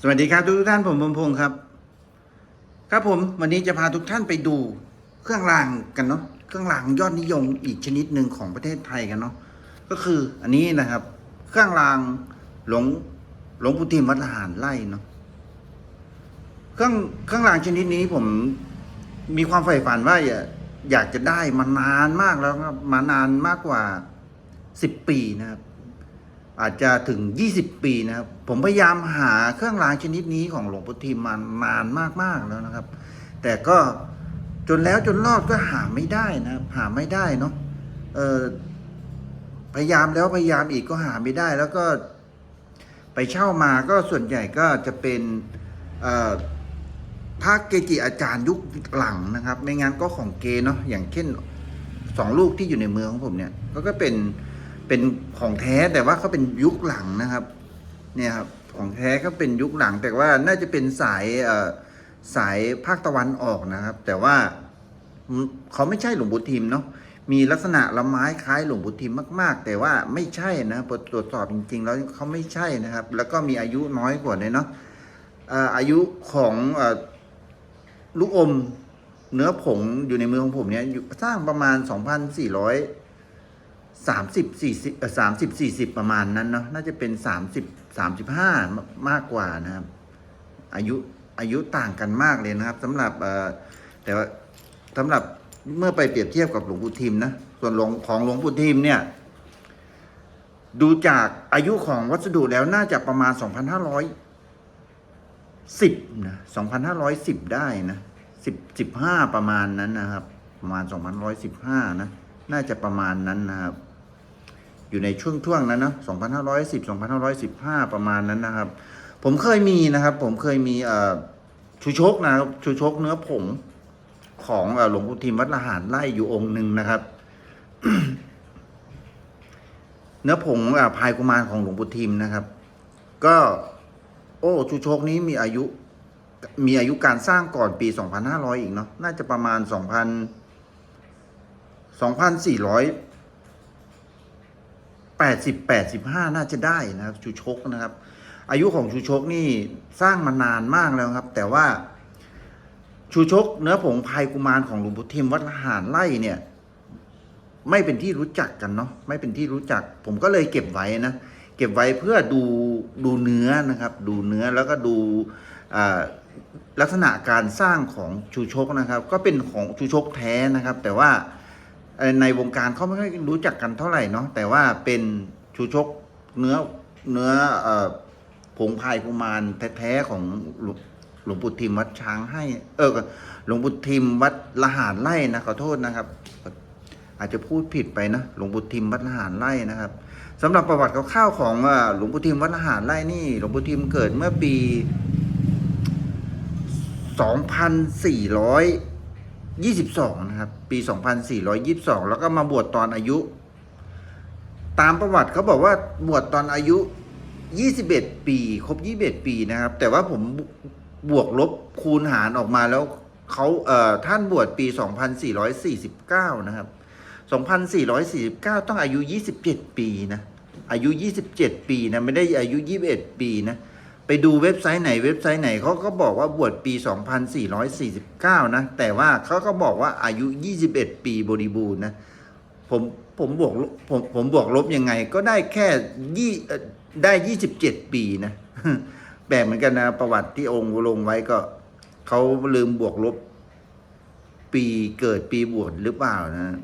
สวัสดีครับทุกท่านผมบมพงศ์ครับ ครับผมวันนี้จะพาทุกท่านไปดูเครื่องรางกันเนาะเครื่องรางยอดนิยมอีกชนิดหนึ่งของประเทศไทยกันเนาะก็คืออันนี้นะครับ เครื่องรางหลวงหลวงปู่ทิมวัดหารไล่เนาะเครื่องเครื่องรางชนิดนี้ผมมีความใฝ่ฝันว่าอยากอยากจะได้มานานมากแล้วครับมานานมากกว่าสิบปีนะครับ อาจจะถึง 20 ปีนะครับ ผมพยายามหาเครื่องรางชนิดนี้ของหลวงปู่ทิมมานานมากๆแล้วนะครับ แต่ก็จนแล้วจนรอดก็หาไม่ได้นะครับ หาไม่ได้เนาะเออพยายามแล้วพยายามอีกก็หาไม่ได้ แล้วก็ไปเช่ามาก็ส่วนใหญ่ก็จะเป็นพระเกจิอาจารย์ยุคหลังนะครับ ไม่งั้นก็ของเกเนาะอย่างเช่นสองลูกที่อยู่ในเมืองของผมเนี่ยก็ก็เป็น เป็นของแท้แต่ว่าเขาเป็นยุคหลังนะครับ เนี่ยครับของแท้เขาเป็นยุคหลัง แต่ว่าน่าจะเป็นสายสายภาคตะวันออกนะครับ แต่ว่าเขาไม่ใช่หลวงปู่ทิมเนาะมีลักษณะละไม้คล้ายหลวงปู่ทิมมาก ๆ แต่ว่าไม่ใช่นะพอตรวจสอบจริง ๆ แล้วเขาไม่ใช่นะครับ แล้วก็มีอายุน้อยกว่าเลยเนาะอายุของลูกอมเนื้อผงอยู่ในมือของผมเนี่ยสร้างประมาณ 2,400 สามสิบสี่สิบสามสิบสี่สิบประมาณนั้นเนาะน่าจะเป็นสามสิบสามสิบห้ามากกว่านะครับ อายุอายุต่างกันมากเลยนะครับสำหรับเอ่อแต่ว่าสำหรับเมื่อไปเปรียบเทียบกับหลวงปู่ทิมนะส่วนหลวงของหลวงปู่ทิมเนี่ย ดูจากอายุของวัสดุแล้วน่าจะประมาณ 2,510นะ2,510 ได้นะ10 15 ประมาณนั้นนะครับ ประมาณ 2,115 นะ น่าจะประมาณนั้นนะครับ อยู่ในช่วงช่วงๆนั้นนะ2,510 2,515 ประมาณนั้นนะครับ ผมเคยมีนะครับ ผมเคยมีชูชกนะครับชูชกเนื้อผงของหลวงปู่ทิมวัดละหารไล่อยู่องค์หนึ่งนะครับ เนื้อผงอ่าพายกุมารของหลวงปู่ทิมนะครับ ก็ โอ้ชูชกนี้มีอายุ มีอายุการสร้างก่อนปี 2,500 อีกเนาะน่าจะประมาณ 2,000 2,400 80 85 น่าจะได้นะครับชูชกนะครับ อายุของชูชกนี่สร้างมานานมากแล้วครับ แต่ว่าชูชก เนื้อผงพายกุมารของหลวงปู่ทิมวัดหารไล่เนี่ย ไม่เป็นที่รู้จักกันเนาะไม่เป็นที่รู้จัก ผมก็เลยเก็บไว้นะเก็บไว้เพื่อดูดูเนื้อนะครับ ดูเนื้อแล้วก็ดูลักษณะการสร้างของชูชกนะครับ ก็เป็นของชูชกแท้นะครับ แต่ว่า ในวงการเขาไม่ค่อยรู้จักกันเท่าไหร่เนาะแต่ว่าเป็นชูชกเนื้อเนื้อผงพายกุมารแท้ๆของหลวงปู่ทิมวัดช้างให้ เออหลวงปู่ทิมวัดละหารไล่นะขอโทษนะครับ อาจจะพูดผิดไปนะหลวงปู่ทิมวัดละหารไร่นะครับสำหรับประวัติคร่าวๆของหลวงปู่ทิมวัดละหารไร่นี่ หลวงปู่ทิมเกิดเมื่อปี2422นะครับ ปี 2422 แล้วก็มาบวชตอนอายุ ตามประวัติเขาบอกว่าบวชตอนอายุ 21 ปีครบ 21 ปีนะครับ แต่ว่าผมบวกลบคูณหารออกมาแล้วเขาเอ่อท่านบวชปี 2449 นะครับ 2449 ต้องอายุ 27 ปีนะ อายุ 27 ปีนะ ไม่ได้อายุ 21 ปีนะ ไปดูเว็บไซต์ไหนเว็บไซต์ไหนเขาก็บอกว่าบวชปี 2449 นะ แต่ว่าเขาก็บอกว่าอายุ 21 ปีบริบูรณ์นะ ผมผมบวกผมผมบวกลบยังไง ก็ได้แค่ยี่เอ่อได้ 27 ปีนะแปลกเหมือนกันนะ ประวัติที่องค์ลงไว้ก็เขาลืมบวกลบ ปีเกิดปีบวชหรือเปล่านะ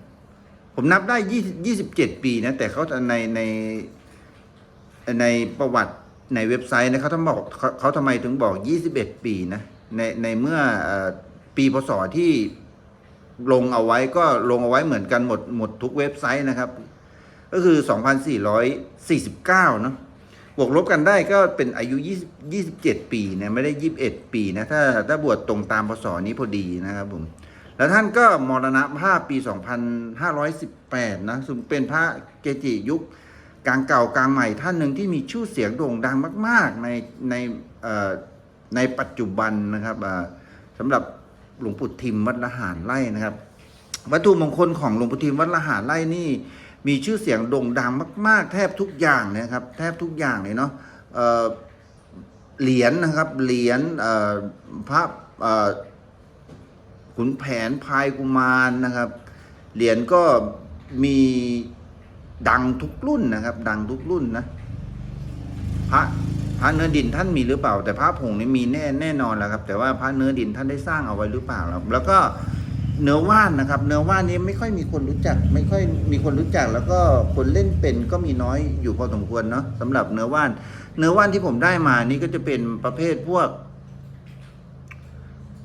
ผมนับได้ยี่ยี่สิบเจ็ดปีนะ แต่เขาในในในประวัติ ในเว็บไซต์นะเขาทำบอกเขาเขาทำไมถึงบอกยี่สิบเอ็ดปีนะในในเมื่ออปีพศที่ลงเอาไว้ก็ลงเอาไว้เหมือนกันหมดหมดทุกเว็บไซต์นะครับ ก็คือ 2,449 เนาะบวกลบกันได้ก็เป็นอายุ 20 27 ปีนะไม่ได้ 21 ปีนะถ้าถ้าบวชตรงตามพศนี้พอดีนะครับผมแล้วท่านก็มรณภาพปี 2518 นะซึ่งเป็นพระเกจิยุค กลางเก่ากลางใหม่ท่านหนึ่งที่มีชื่อเสียงโด่งดังมาก ๆ ในในในปัจจุบันนะครับสำหรับหลวงปู่ทิมวัดละหารไร่นะครับ วัตถุมงคลของหลวงปู่ทิมวัดละหารไร่นี่ มีชื่อเสียงโด่งดังมาก ๆ แทบทุกอย่างนะครับ แทบทุกอย่างเลยเนาะเหรียญนะครับเหรียญพระขุนแผนพายกุมารนะครับเหรียญก็มี ดังทุกรุ่นนะครับ ดังทุกรุ่นนะพระพระเนื้อดินท่านมีหรือเปล่า แต่พระผงนี่มีแน่แน่นอนแล้วครับ แต่ว่าพระเนื้อดินท่านได้สร้างเอาไว้หรือเปล่าครับแล้วก็เนื้อว่านนะครับ เนื้อว่านนี้ไม่ค่อยมีคนรู้จัก ไม่ค่อยมีคนรู้จัก แล้วก็คนเล่นเป็นก็มีน้อยอยู่พอสมควรเนาะสำหรับเนื้อว่าน เนื้อว่านที่ผมได้มานี่ก็จะเป็นประเภทพวก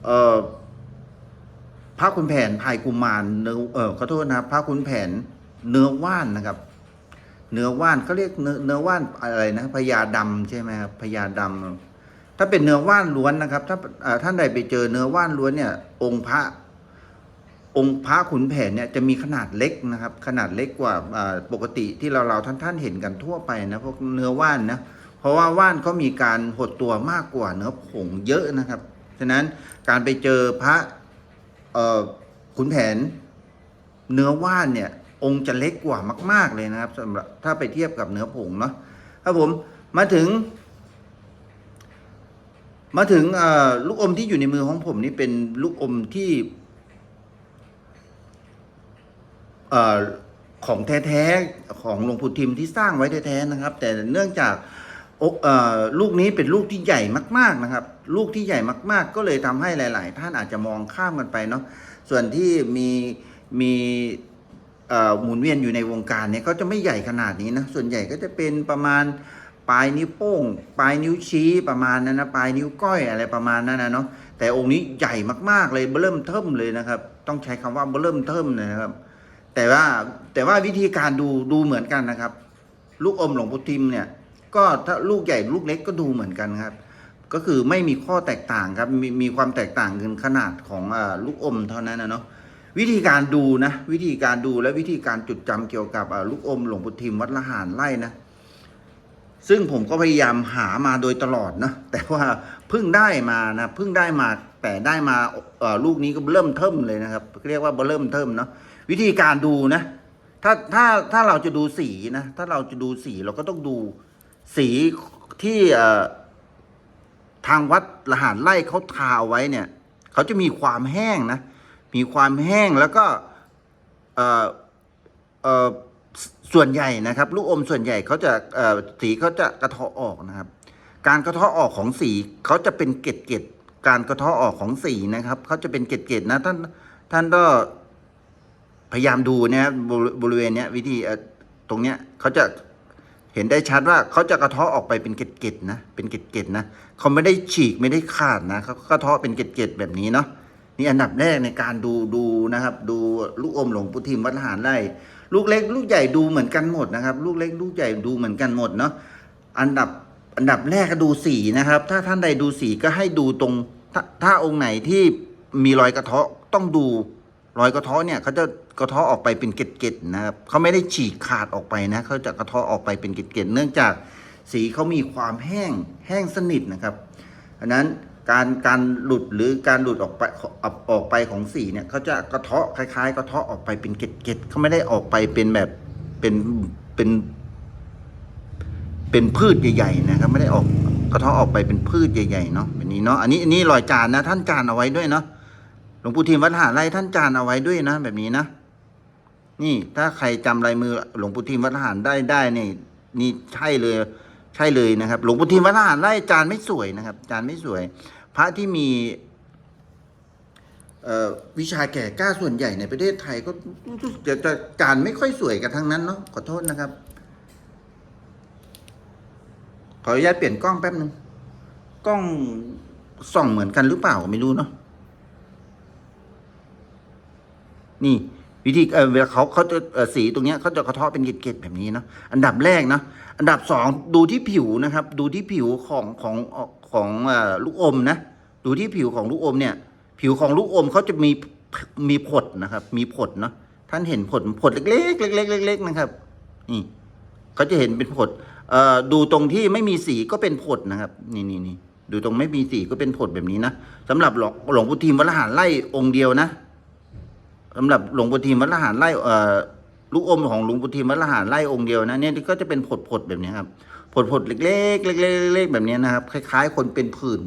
เอ่อพระขุนแผนพายกุมารเนื้อเออขอโทษนะครับพระขุนแผน เนื้อว่านนะครับ เนื้อว่านเขาเรียกเนื้อเนื้อว่านอะไรนะพญาดำใช่ไหมครับพญาดำถ้าเป็นเนื้อว่านล้วนนะครับ ถ้าท่านใดไปเจอเนื้อว่านล้วนเนี่ย องค์พระ องค์พระขุนแผนเนี่ยจะมีขนาดเล็กนะครับ ขนาดเล็กกว่าปกติที่เราเราท่านท่านๆเห็นกันทั่วไปนะพวกเนื้อว่านนะเพราะว่าว่านเขามีการหดตัวมากกว่าเนื้อผงเยอะนะครับฉะนั้นการไปเจอพระขุนแผนเนื้อว่านเนี่ย องค์จะเล็กกว่ามาก ๆ เลยนะครับสำหรับถ้าไปเทียบกับเนื้อผงเนาะครับผมมาถึง มาถึงลูกอมที่อยู่ในมือของผมนี่เป็นลูกอมที่ของแท้ๆของหลวงปู่ทิมที่สร้างไว้แท้ๆนะครับ แต่เนื่องจากลูกนี้เป็นลูกที่ใหญ่มาก ๆนะครับ ลูกที่ใหญ่มาก ๆ ก็เลยทำให้หลาย ๆ ท่านอาจจะมองข้ามกันไปเนาะส่วนที่มีมี หมุนเวียนอยู่ในวงการเนี่ยก็จะไม่ใหญ่ขนาดนี้นะ ส่วนใหญ่ก็จะเป็นประมาณปลายนิ้วโป้ง ปลายนิ้วชี้ประมาณนั้นนะปลายนิ้วก้อยอะไรประมาณนั้นนะเนาะแต่องค์นี้ใหญ่มากๆเลยเริ่มเทิมเลยนะครับ ต้องใช้คำว่าเริ่มเทิมนะครับ แต่ว่าแต่ว่าวิธีการดูดูเหมือนกันนะครับ ลูกอมหลวงปู่ทิมเนี่ย ก็ถ้าลูกใหญ่ลูกเล็กก็ดูเหมือนกันครับ ก็คือไม่มีข้อแตกต่างครับมีมีความแตกต่างกันขนาดของอลูกอมเท่านั้นนะเนาะ วิธีการดูนะ วิธีการดูและวิธีการจดจำเกี่ยวกับลูกอมหลวงปู่ทิมวัดละหารไล่นะ ซึ่งผมก็พยายามหามาโดยตลอดนะแต่ว่าเพิ่งได้มานะเพิ่งได้มาแต่ได้มาลูกนี้ก็เริ่มเทิมเลยนะครับเรียกว่าเริ่มเทิมเนาะวิธีการดูนะ ถ้าถ้าถ้าเราจะดูสีนะ ถ้าเราจะดูสีเราก็ต้องดูสีที่ทางวัดละหารไล่เขาทาเอาไว้เนี่ย เขาจะมีความแห้งนะ มีความแห้งแล้วก็ส่วนใหญ่นะครับลูกอมส่วนใหญ่เขาจะสีเขาจะกระเทาะออกนะครับ การกระเทาะออกของสีเขาจะเป็นเกล็ดเกล็ดการกระเทาะออกของสีนะครับเขาจะเป็นเกล็ดเกล็ดนะท่านท่านก็พยายามดูนะครับบริเวณเนี้ยวิธีตรงเนี้ยเขาจะเห็นได้ชัดว่าเขาจะกระเทาะออกไปเป็นเกล็ดเกล็ดๆนะเป็นเกล็ดเกล็ดๆนะเขาไม่ได้ฉีกไม่ได้ขาดนะเขากระเทาะเป็นเกล็ดเกล็ดๆแบบนี้เนาะ นี่อันดับแรกในการดูดูนะครับ ดูลูกอมหลวงปู่ทิมวัดหารไร่ลูกเล็ก ลูกใหญ่ดูเหมือนกันหมดนะครับ ลูกเล็ก ลูกใหญ่ดูเหมือนกันหมดเนาะอันดับอันดับแรกก็ดูสีนะครับ ถ้าท่านใดดูสีก็ให้ดูตรงถ้าถ้าองค์ไหนที่มีรอยกระเทาะต้องดูรอยกระเทาะเนี่ยเขาจะกระเทาะออกไปเป็นเกล็ดๆนะครับเขาไม่ได้ฉีกขาดออกไปนะเขาจะกระเทาะออกไปเป็นเกล็ดๆเนื่องจากสีเขามีความแห้งแห้งสนิทนะครับอันนั้น การการหลุดหรือการหลุดออกไปออกออกไปของสีเนี่ยเขาจะกระเทาะคล้ายๆกระเทาะออกไปเป็นเกล็ดๆเขาไม่ได้ออกไปเป็นแบบเป็นเป็นเป็นพืชใหญ่ๆนะครับไม่ได้ออกกระเทาะออกไปเป็นพืชใหญ่ๆเนาะแบบนี้เนาะอันนี้อันนี้รอยจานนะท่านจานเอาไว้ด้วยเนาะหลวงปู่ทิมวัดหาไร่ท่านจานเอาไว้ด้วยนะ แบบนี้นะนี่ถ้าใครจำลายมือหลวงปู่ทิมวัดหารได้ได้นี่นี่ใช่เลย ใช่เลยนะครับ หลวงปู่ทิมวัดหารไร่จานไม่สวยนะครับ จานไม่สวย พระที่มีวิชาแก่กล้าส่วนใหญ่ในประเทศไทยก็จะจะจานไม่ค่อยสวยกันทั้งนั้นเนาะขอโทษนะครับ ขออนุญาตเปลี่ยนกล้องแป๊บนึงกล้องส่องเหมือนกันหรือเปล่าไม่รู้เนาะนี่ วิธีเออเวลาเขาเขาจะสีตรงเนี้ยเขาจะกระเทาะเป็นเกล็ดๆแบบนี้เนาะอันดับแรกเนาะอันดับสองดูที่ผิวนะครับ ดูที่ผิวของของ ของลูกอมนะดูที่ผิวของลูกอมเนี่ย ผิวของลูกอมเขาจะมีมีผดนะครับ มีผดเนาะท่านเห็นผดผดเล็กๆเล็กๆเล็กๆนะครับนี่เขาจะเห็นเป็นผดดูตรงที่ไม่มีสีก็เป็นผดนะครับ นี่นี่นี่ดูตรงไม่มีสีก็เป็นผดแบบนี้นะสำหรับหลวงหลวงปู่ทิมวัดละหารไล่องค์เดียวนะสำหรับหลวงปู่ทิมวัดละหารไล่ลูกอมของหลวงปู่ทิมวัดละหารไล่องค์เดียวนะเนี่ยก็จะเป็นผดผดแบบนี้ครับ ผดผดเล็กๆเล็กๆเล็กๆแบบนี้นะครับ คล้าย ๆ คนเป็นผื่น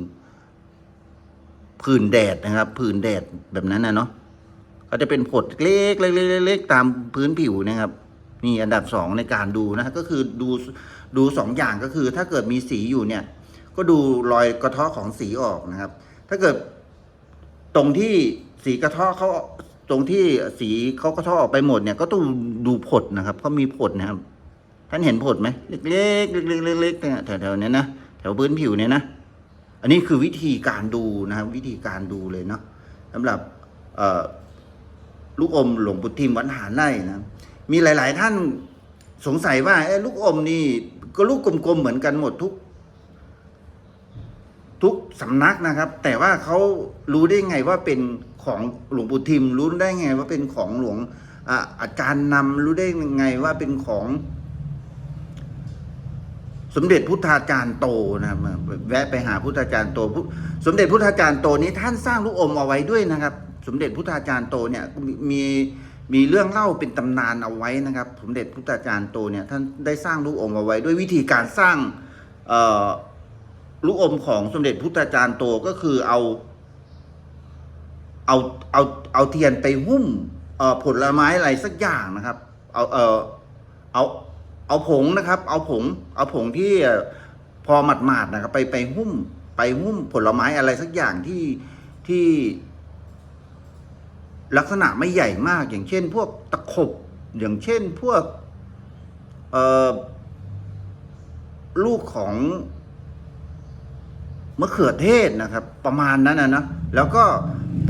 ผื่นแดดนะครับ ผื่นแดดแบบนั้นนะเนาะก็จะเป็นผดเล็กๆเล็กๆเล็กๆตามพื้นผิวนะครับนี่อันดับสองในการดูนะก็คือดูดูสองอย่างก็คือ ถ้าเกิดมีสีอยู่เนี่ย ก็ดูรอยกระเทาะของสีออกนะครับ ถ้าเกิดตรงที่สีกระเทาะเขาตรงที่สีเขากระเทาะออกไปหมดเนี่ย ก็ต้องดูผดนะครับเขามีผดนะครับ ท่านเห็นผดไหมเล็กๆเล็กๆเล็กๆเนี่ยแถวๆเนี้ยนะแถวพื้นผิวเนี่ยนะ อันนี้คือวิธีการดูนะครับวิธีการดูเลยเนาะสำหรับลูกอมหลวงปู่ทิมวัดหาไร่นะ มีหลาย ๆ ท่านสงสัยว่าลูกอมนี่ก็ลูกกลมๆเหมือนกันหมดทุก ทุกสำนักนะครับ แต่ว่าเขารู้ได้ไงว่าเป็นของหลวงปู่ทิม รู้ได้ไงว่าเป็นของหลวงอาอาจารย์นำรู้ได้ไงว่าเป็นของ สมเด็จพุทธาจารย์โตนะครับแวะไปหาพุทธาจารย์โต สมเด็จพุทธาจารย์โตนี้ท่านสร้างลูกอมเอาไว้ด้วยนะครับ สมเด็จพุทธาจารย์โตเนี่ยมีมีเรื่องเล่าเป็นตำนานเอาไว้นะครับ สมเด็จพุทธาจารย์โตเนี่ยท่านได้สร้างลูกอมเอาไว้ ด้วยวิธีการสร้างลูกอมของสมเด็จพุทธาจารย์โตก็คือเอาเอาเอาเอาเทียนไปหุ้มผลไม้อะไรสักอย่างนะครับ เอาเออเอา เอาผงนะครับ เอาผง เอาผงที่พอหมาดๆนะครับไปไปหุ้มไปหุ้มผลไม้อะไรสักอย่างที่ที่ ลักษณะไม่ใหญ่มาก อย่างเช่น พวกตะขบอย่างเช่นพวกเออลูกของมะเขือเทศนะครับ ประมาณนั้นนะนะแล้วก็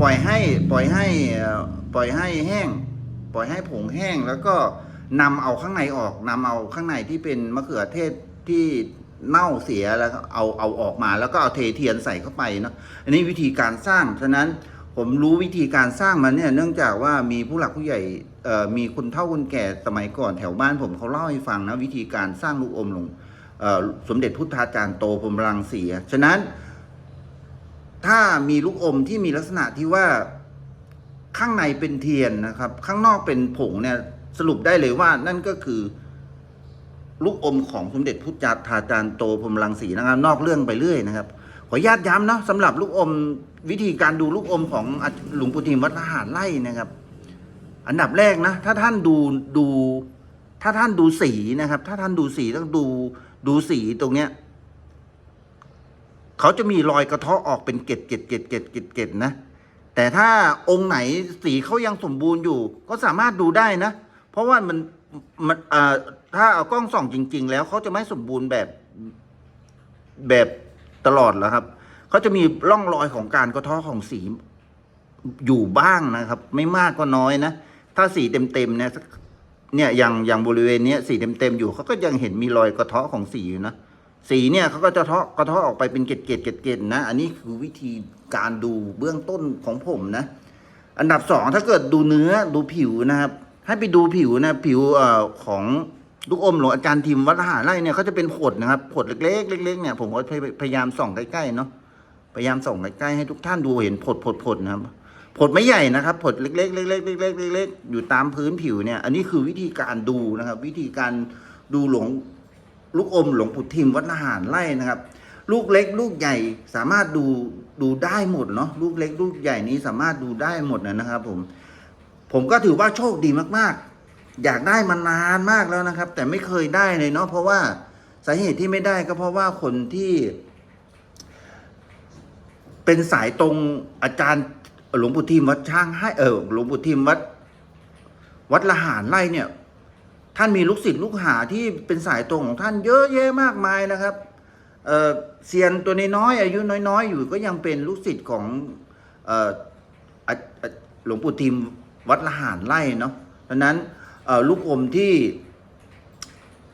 ปล่อยให้ปล่อยให้ปล่อยให้แห้ง ปล่อยให้ผงแห้งแล้วก็ นำเอาข้างในออกนำเอาข้างในที่เป็นมะเขือเทศที่เน่าเสียแล้วเอาเอาออกมาแล้วก็เอาเทเทียนใส่เข้าไปเนาะอันนี้วิธีการสร้างฉะนั้นผมรู้วิธีการสร้างมันเนี่ยเนื่องจากว่ามีผู้หลักผู้ใหญ่มีคนเฒ่าคนแก่สมัยก่อนแถวบ้านผมเขาเล่าให้ฟังนะวิธีการสร้างลูกอมหลวงสมเด็จพุทธาจารย์โตพรมรังสีฉะนั้น ถ้ามีลูกอมที่มีลักษณะที่ว่าข้างในเป็นเทียนนะครับ ข้างนอกเป็นผงเนี่ย สรุปได้เลยว่านั่นก็คือ ลูกอมของสมเด็จพุทธาาจารย์โตพรหมรังสีนะครับ นอกเรื่องไปเรื่อยนะครับ ขออนุญาตย้ำเนาะสำหรับลูกอมวิธีการดูลูกอมของหลวงปู่ทิมวัดทหารไล่นะครับ อันดับแรกนะ ถ้าท่านดูดู ถ้าท่านดูสีนะครับ ถ้าท่านดูสีต้องดูดูสีตรงเนี้ยเขาจะมีรอยกระเทาะออกเป็นเกล็ดเกล็ดเกล็ดเกล็ดเกล็ดเกล็ดนะแต่ถ้าองค์ไหนสีเขายังสมบูรณ์อยู่ ก็สามารถดูได้นะ เพราะว่ามันมันอ่อถ้าเอากล้องส่องจริง ๆ แล้วเขาจะไม่สมบูรณ์แบบแบบตลอดแล้วครับเขาจะมีร่องรอยของการกระเทาะของสีอยู่บ้างนะครับ ไม่มากก็น้อยนะ ถ้าสีเต็มๆเนี่ยเนี่ยอย่างอย่างบริเวณเนี้ยสีเต็มๆอยู่เขาก็ยังเห็นมีรอยกระเทาะของสีอยู่นะสีเนี่ยเขาก็จะเทาะกระเทาะออกไปเป็นเกล็ดเกล็ดเกล็ดเกล็ดนะ อันนี้คือวิธีการดูเบื้องต้นของผมนะ อันดับสองถ้าเกิดดูเนื้อดูผิวนะครับ ให้ไปดูผิวนะผิวเอ่อของลูกอมหลวงอาจารย์ทิมวัดทหารไร่เนี่ยเขาจะเป็นผดนะครับผดเล็กๆเล็กๆเนี่ยผมก็พยายามส่องใกล้ๆเนาะพยายามส่องใกล้ๆให้ทุกท่านดูเห็นผดผดผดนะครับผดไม่ใหญ่นะครับผดเล็กๆเล็กๆเล็กๆเล็กๆอยู่ตามพื้นผิวเนี่ย อันนี้คือวิธีการดูนะครับ วิธีการดูหลวงลูกอมหลวงปู่ทิมวัดละหารไล่นะครับ ลูกเล็ก ลูกใหญ่สามารถดูดูได้หมดเนาะลูกเล็ก ลูกใหญ่นี้สามารถดูได้หมดนะครับ ผม ผมก็ถือว่าโชคดีมากๆ อยากได้มานานมากแล้วนะครับ แต่ไม่เคยได้เลยเนาะเพราะว่าสาเหตุที่ไม่ได้ก็เพราะว่าคนที่ เป็นสายตรงอาจารย์หลวงปู่ทิมวัดช่างให้เออหลวงปู่ทิมวัด วัดละหารไล่เนี่ย ท่านมีลูกศิษย์ลูกหาที่เป็นสายตรงของท่านเยอะแยะมากมายนะครับเออเซียนตัวน้อยๆอายุน้อยๆ อยู่ก็ยังเป็นลูกศิษย์ของเออหลวงปู่ทิม วัดละหารไล่เนาะดังนั้นลูกอมที่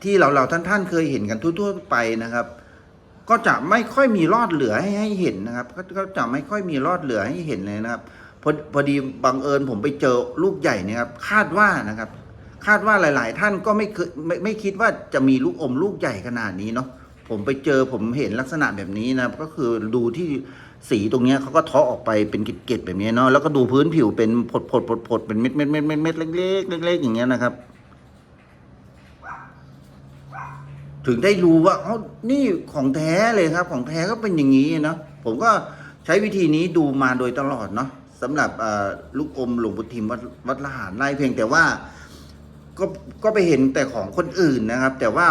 ที่เราเราท่านท่านเคยเห็นกันทั่วๆไปนะครับ ก็จะไม่ค่อยมีรอดเหลือให้ให้เห็นนะครับ ก็จะไม่ค่อยมีรอดเหลือให้เห็นเลยนะครับพอพอดีบังเอิญผมไปเจอลูกใหญ่นี่ยครับ คาดว่านะครับ คาดว่าหลาย ๆ ท่านก็ไม่เคยไม่ไม่คิดว่าจะมีลูกอมลูกใหญ่ขนาดนี้เนาะผมไปเจอผมเห็นลักษณะแบบนี้นะก็คือดูที่ สีตรงนี้เขาก็ทาะออกไปเป็นเกล็ดๆแบบนี้เนาะแล้วก็ดูพื้นผิวเป็นผดผดผดผดเป็นเม็ดเม็ดเม็ดเม็ดเม็ดเล็กๆเล็กๆอย่างเงี้ยนะครับ ถึงได้รู้ว่าอ๋อนี่ของแท้เลยครับ ของแท้ก็เป็นอย่างนี้เนาะผมก็ใช้วิธีนี้ดูมาโดยตลอดเนาะสำหรับลูกอมหลวงปู่ทิมวัดวัดละหารไร่เพียงแต่ว่าก็ก็ไปเห็นแต่ของคนอื่นนะครับ แต่ว่า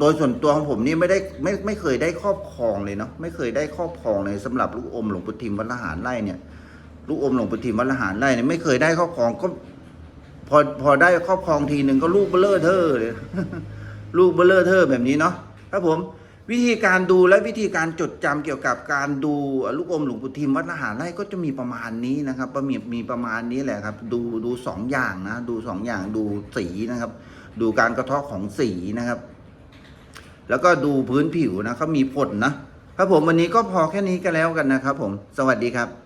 โดยส่วนตัวของผมนี่ไม่ได้ไม่ไม่เคยได้ครอบครองเลยเนาะไม่เคยได้ครอบครองเลยสำหรับลูกอมหลวงปู่ทิมวัดละหารไร่เนี่ยลูกอมหลวงปู่ทิมวัดละหารไร่เนี่ยไม่เคยได้ครอบครองก็ พอพอได้ครอบครองทีหนึ่งก็ลูกเบลเลอร์เทอร์เลยลูกเบลเลอร์เทอร์แบบนี้เนาะครับผมวิธีการดูและวิธีการจดจำเกี่ยวกับการดูลูกอมหลวงปู่ทิมวัดละหารไร่ก็จะมีประมาณนี้นะครับมีมีประมาณนี้แหละครับ ดูดูสองอย่างนะ ดูสองอย่างดูสีนะครับ ดูการกระทาะของสีนะครับ แล้วก็ดูพื้นผิวนะเขามีผลนะ ครับผมวันนี้ก็พอแค่นี้ก็แล้วกันนะครับผม สวัสดีครับ